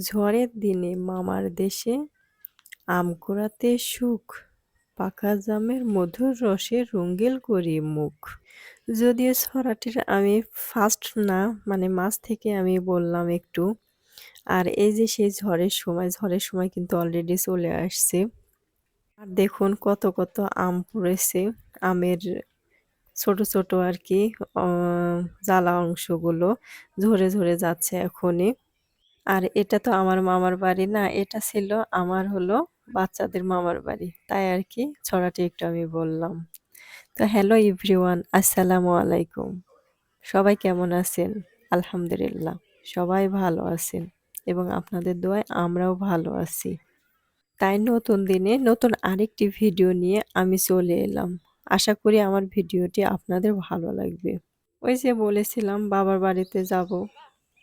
ঝড়ের দিনে মামার দেশে আম কুড়াতে সুখ, পাকা জামের মধুর রসে রঙ্গিল করি মুখ। যদিও ছড়াটির আমি ফার্স্ট না মানে মাছ থেকে আমি বললাম একটু। আর এই যে সেই ঝড়ের সময় ঝড়ের সময় কিন্তু অলরেডি চলে আসছে। আর দেখুন কত কত আম পড়েছে, আমের ছোট ছোট আর কি জ্বালা অংশগুলো ঝরে ঝরে যাচ্ছে এখনই। আর এটা তো আমার মামার বাড়ি না, এটা ছিল আমার হলো বাচ্চাদের মামার বাড়ি। তাই আর কি ছড়াটি একটু আমি বললাম। তো হ্যালো ইভরিওয়ান আসসালামু আলাইকুম। সবাই কেমন আছেন? আলহামদুলিল্লাহ, সবাই ভালো আছেন এবং আপনাদের দোয়ায় আমরাও ভালো আছি। তাই নতুন দিনে নতুন আরেকটি ভিডিও নিয়ে আমি চলে এলাম। আশা করি আমার ভিডিওটি আপনাদের ভালো লাগবে। ওই যে বলেছিলাম বাবার বাড়িতে যাব।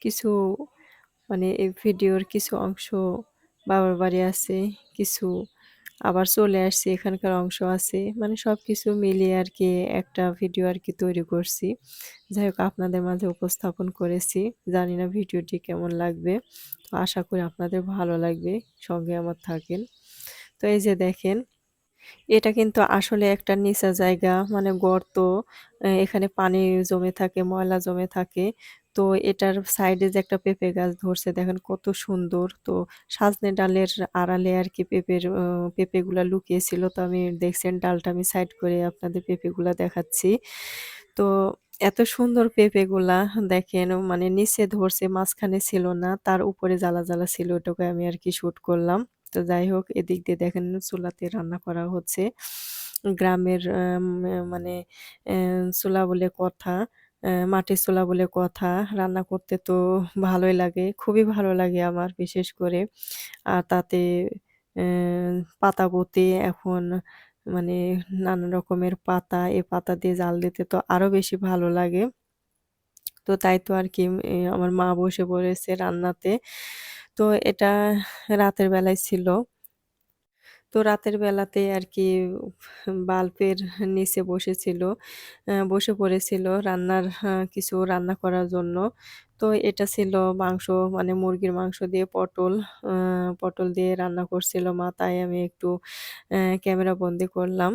কিছু মানে এই ভিডিওর কিছু অংশ বাবার বাড়ি আছে, কিছু আবার চলে আসছি, এখানকার অংশ আছে। মানে সব কিছু মিলিয়ে আর কি একটা ভিডিও আর কি তৈরি করছি। যাই হোক, আপনাদের মাঝে উপস্থাপন করেছি। জানি না ভিডিওটি কেমন লাগবে। তো আশা করি আপনাদের ভালো লাগবে, সঙ্গে আমার থাকেন। তো এই যে দেখেন এটা কিন্তু আসলে একটা নিচা জায়গা মানে গর্ত এখানে পানি জমে থাকে, ময়লা জমে থাকে। তো এটার সাইডে যে একটা পেঁপে গাছ ধরছে, দেখেন কত সুন্দর। তো সাজনে ডালের আড়ালে আর কি পেঁপের পেঁপেগুলা লুকিয়েছিল। তো আমি দেখছেন ডালটা আমি সাইড করে আপনাদের পেঁপেগুলা দেখাচ্ছি। তো এত সুন্দর পেঁপেগুলা, দেখেন মানে নিচে ধরছে, মাঝখানে ছিল না, তার উপরে জ্বালা জ্বালা ছিল, ওটাকে আমি আর কি শ্যুট করলাম। তো যাই হোক, এদিক দিয়ে দেখেন চুলাতে রান্না করা হচ্ছে। গ্রামের মানে চুলা বলে কথা মাটির চুলা বলে কথা, রান্না করতে তো ভালোই লাগে, খুবই ভালো লাগে আমার বিশেষ করে। আর তাতে পাতা বতে এখন মানে নানা রকমের পাতা, এ পাতা দিয়ে জাল দিতে তো আরও বেশি ভালো লাগে। তো তাই তো আর কি আমার মা বসে পড়েছে রান্নাতে। তো এটা রাতের বেলায় ছিল। তো রাতের বেলাতে আর কি বাল্বের নিচে বসেছিল বসে পড়েছিল রান্নার কিছু রান্না করার জন্য। তো এটা ছিল মাংস মানে মুরগির মাংস দিয়ে পটল পটল দিয়ে রান্না করছিল মা, তাই আমি একটু ক্যামেরা বন্দি করলাম।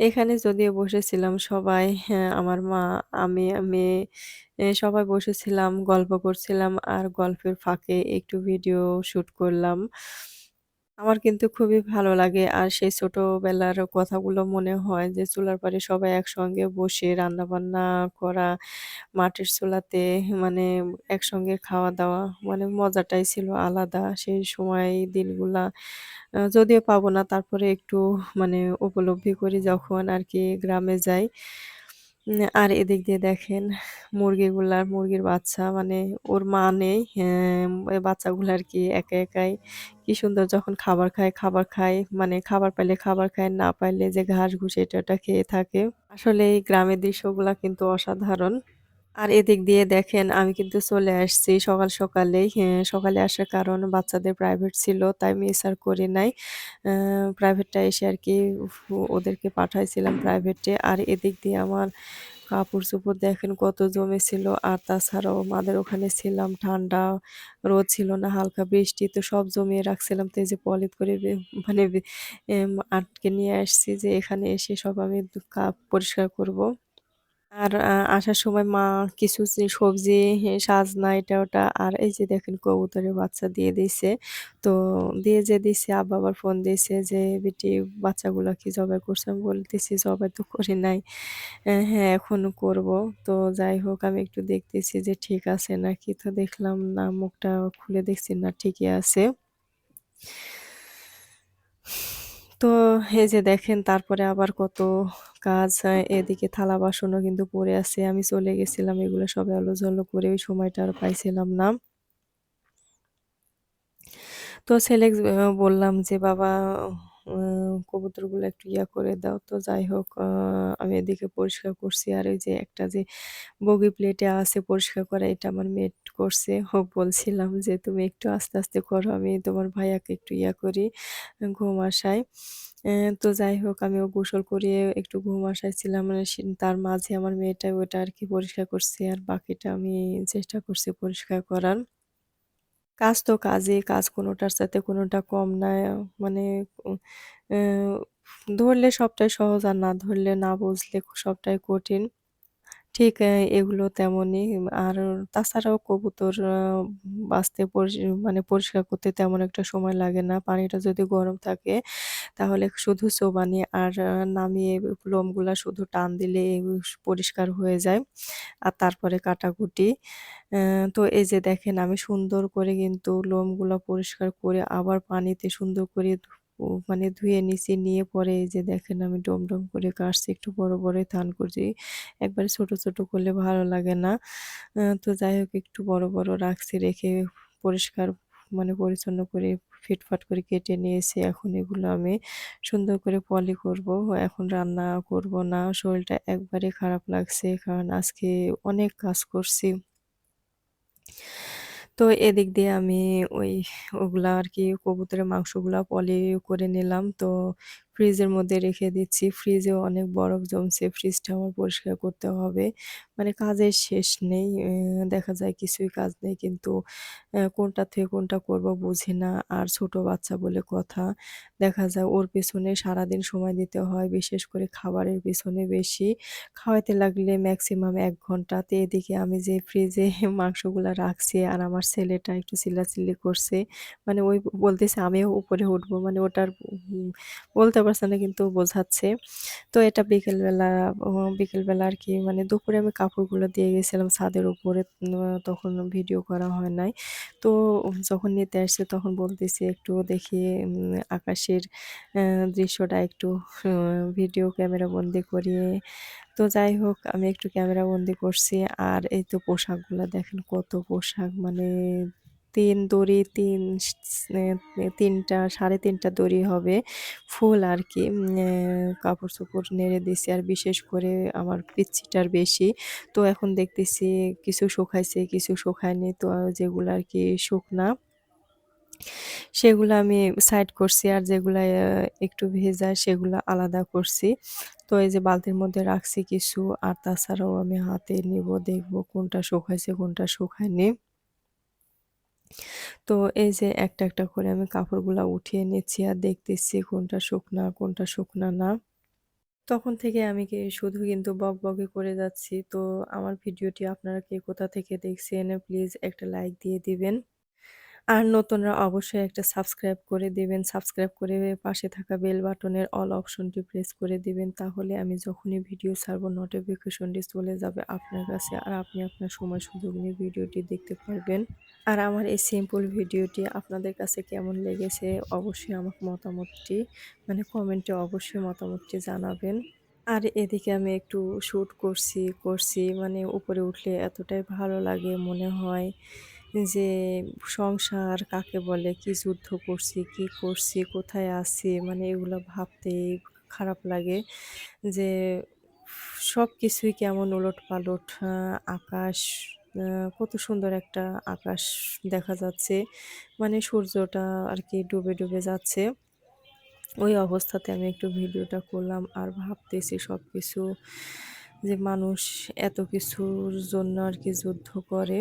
এখানে যদিও বসেছিলাম সবাই হ্যাঁ, আমার মা, আমি, মেয়ে সবাই বসেছিলাম, গল্প করছিলাম আর গল্পের ফাঁকে একটু ভিডিও শুট করলাম। আমার কিন্তু খুবই ভালো লাগে আর সেই ছোটবেলার কথাগুলো মনে হয় যে চুলার পাড়ে সবাই একসঙ্গে বসে রান্নাবান্না করা, মাটির চুলাতে মানে একসঙ্গে খাওয়া-দাওয়া মানে মজাটাই ছিল আলাদা। সেই সময় দিনগুলা যদিও পাবো না তারপরে একটু মানে উপলব্ধি করি যখন আর কি গ্রামে যাই। আর এদিক দিয়ে দেখেন মুরগিগুলার মুরগির বাচ্চা মানে ওর মা নেই হ্যাঁ, বাচ্চাগুলো আর কি একা একাই কি সুন্দর যখন খাবার খায় খাবার খায় মানে খাবার পাইলে খাবার খায় না পাইলে যে ঘাস ঘুষে এটা ওটা খেয়ে থাকে। আসলে এই গ্রামের দৃশ্যগুলা কিন্তু অসাধারণ। আর এদিক দিয়ে দেখেন, আমি কিন্তু চলে আসছি সকাল সকালেই সকালে আসার কারণ বাচ্চাদের প্রাইভেট ছিল, তাই মিস আর করি নাই। প্রাইভেটটা এসে আর কি ওদেরকে পাঠাইছিলাম প্রাইভেটে আর এদিক দিয়ে আমার কাপড় চোপড় দেখেন কত জমেছিল আর তাছাড়াও আমাদের ওখানে ছিলাম, ঠান্ডা রোদ ছিল না, হালকা বৃষ্টি, তো সব জমিয়ে রাখছিলাম। তো এই যে পলিথ করে মানে আটকে নিয়ে আসছি যে এখানে এসে সব আমি কাপ পরিষ্কার করব। আর আসার সময় মা কিছু সবজি সাজনা এটা ওটা আর এই যে দেখেন কবুতরের বাচ্চা দিয়ে দিছে। তো দিয়ে যে দিছে আব্বা আবার ফোন দিয়েছে যে "বেটি বাচ্চাগুলো কি জবাই করছে আমি বলতেছি "জবাই তো করি নাই।" "হ্যাঁ, এখনও করব।" তো যাই হোক আমি একটু দেখতেছি যে ঠিক আছে নাকি। তো দেখলাম না মুখটা খুলে দেখছি না ঠিকই আছে। তো এই যে দেখেন তারপরে আবার কত কাজ এদিকে থালা বাসনও কিন্তু পড়ে আছে। আমি চলে গেছিলাম এগুলো সব এলোঝেলো করে ওই সময়টা আর পাইছিলাম না। তো ছেলে বললাম যে, "বাবা কবুতরগুলো একটু ইয়া করে দাও।" তো যাই হোক আমি এদিকে পরিষ্কার করছি আর ওই যে একটা যে বগি প্লেটে আছে পরিষ্কার করা এটা আমার মেট করছে। হোক বলছিলাম যে, "তুমি একটু আস্তে, আস্তে করো আমি তোমার ভাইয়াকে একটু ইয়া করি, ঘুম আসাই।" তো যাই হোক, আমি গোসল করিয়ে একটু ঘুম আসাইছিলাম মানে তার মাঝে আমার মেয়েটা ওটা আর কি পরিষ্কার করছে আর বাকিটা আমি চেষ্টা করছি পরিষ্কার করার। কাজ তো কাজে, কাজ কোনোটার সাথে কোনোটা কম না। মানে ধরলে সবটাই সহজ আর না ধরলে না বুঝলে সবটাই কঠিন। ঠিক এগুলো তেমনই। আর তাছাড়াও কবুতর বাঁচতে মানে পরিষ্কার করতে তেমন একটা সময় লাগে না। পানিটা যদি গরম থাকে, তাহলে শুধু চোবানি আর নামিয়ে লোমগুলা শুধু টান দিলে পরিষ্কার হয়ে যায়। আর তারপরে কাটাকুটি। তো এই যে দেখেন, আমি সুন্দর করে কিন্তু লোমগুলা পরিষ্কার করে আবার পানিতে সুন্দর করে ও মানে ধুয়ে নিচে নিয়ে পরে এই যে দেখেন আমি ডম, ডম করে কাটছি। একটু বড়, বড় থান করছি। একবারে ছোট, ছোট করলে ভালো লাগে না। তো যাই হোক একটু বড়, বড় রাখছি রেখে পরিষ্কার মানে পরিচ্ছন্ন করে ফিটফাট করে কেটে নিয়েছি। এখন এগুলো আমি সুন্দর করে পলি করব। এখন রান্না করব না। শরীরটা একবারে খারাপ লাগছে। কারণ আজকে অনেক কাজ করছি। তো এদিক দিয়ে আমি ওই ওগুলা আর কি কবুতরের মাংসগুলা পলি করে নিলাম। তো ফ্রিজের মধ্যে রেখে দিচ্ছি। ফ্রিজেও অনেক বরফ জমছে। ফ্রিজটা আমার পরিষ্কার করতে হবে। মানে কাজের শেষ নেই। দেখা যায় কিছুই কাজ নেই। কিন্তু কোনটা থেকে কোনটা করব বুঝি না। আর ছোট বাচ্চা বলে কথা। দেখা যায় ওর পেছনে সারাদিন সময় দিতে হয়। বিশেষ করে খাবারের পেছনে বেশি। খাওয়াইতে লাগলে ম্যাক্সিমাম এক ঘণ্টা। তো এদিকে আমি যে ফ্রিজে মাংসগুলো রাখছি আর আমার ছেলেটা একটু চিল্লাচিল্লি করছে। মানে ওই বলতেছে আমিও উপরে উঠবো। মানে ওটার বলতে পারছে কিন্তু বোঝাচ্ছে। তো এটা বিকেলবেলা বিকেলবেলা আর কি মানে দুপুরে আমি কাপড়গুলো দিয়ে গেছিলাম ছাদের উপরে। তখন ভিডিও করা হয় নাই। তো যখন নিতে আসছে তখন বলতেছি একটু দেখি আকাশের দৃশ্যটা একটু ভিডিও ক্যামেরা বন্দি করি। তো যাই হোক, আমি একটু ক্যামেরা বন্দি করছি। আর এই তো পোশাকগুলো দেখেন কত পোশাক মানে ৩ দড়ি ৩ এ ৩ টা ৩.৫ টা দড়ি হবে। ফুল আর কি কাপড়-চোপড় নেড়ে দিছি। আর বিশেষ করে আমার পিচ্চিটার বেশি। তো এখন দেখতেছি কিছু শুকাইছে, কিছু শুকায়নি। তো যেগুলো আর কি শুকনা সেগুলো আমি সাইড করছি। আর যেগুলো একটু ভেজা সেগুলো আলাদা করছি। তো এই যে বালতির মধ্যে রাখছি কিছু। আর তাছাড়াও আমি হাতে নিব দেখব কোনটা শুকাইছে কোনটা শুকায়নি। তো এই যে একটা, একটা করে আমি কাপড়গুলো উঠিয়ে নিচ্ছি আর দেখতেছি কোনটা শুকনা, কোনটা শুকনা না। তখন থেকে আমি কি শুধু কিন্তু বক বকে করে যাচ্ছি। তো আমার ভিডিওটি আপনারা কে কোথা থেকে দেখছেন প্লিজ একটা লাইক দিয়ে দিবেন। আর নতুনরা অবশ্যই একটা সাবস্ক্রাইব করে দেবেন সাবস্ক্রাইব করে পাশে থাকা বেল বাটনের অল অপশনটি প্রেস করে দেবেন তাহলে আমি যখনই ভিডিও ছাড়বো নোটিফিকেশনটি চলে যাবে আপনার কাছে। আর আপনি আপনার সময় সুযোগ নিয়ে ভিডিওটি দেখতে পারবেন। আর আমার এই সিম্পল ভিডিওটি আপনাদের কাছে কেমন লেগেছে অবশ্যই আমাকে মতামতটি মানে কমেন্টে অবশ্যই মতামতটি জানাবেন। আর এদিকে আমি একটু শ্যুট করছি, করছি মানে উপরে উঠলে এতটাই ভালো লাগে মনে হয় যে সংসার কাকে বলে, কি যুদ্ধ করছি, কি করছি, কোথায় আছি মানে এগুলো ভাবতেই খারাপ লাগে যে সব কিছুই কেমন ওলটপালট পালট আকাশ কত সুন্দর একটা আকাশ দেখা যাচ্ছে। মানে সূর্যটা আর কি ডুবে, ডুবে যাচ্ছে। ওই অবস্থাতে আমি একটু ভিডিওটা করলাম আর ভাবতেছি সবকিছু যে মানুষ এত কিছুর জন্য আর কি যুদ্ধ করে।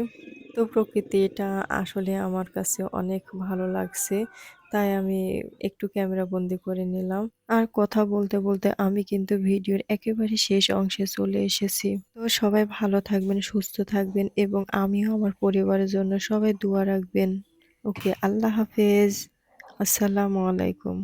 তো প্রকৃতি এটা আসলে আমার কাছে অনেক ভালো লাগছে। তাই আমি একটু ক্যামেরা বন্দি করে নিলাম। আর কথা বলতে, বলতে আমি কিন্তু ভিডিওর একেবারে শেষ অংশে চলে এসেছি। তো সবাই ভালো থাকবেন, সুস্থ থাকবেন এবং আমিও আমার পরিবারের জন্য সবাই দোয়া রাখবেন। ওকে আল্লাহ হাফেজ। আসসালামু আলাইকুম।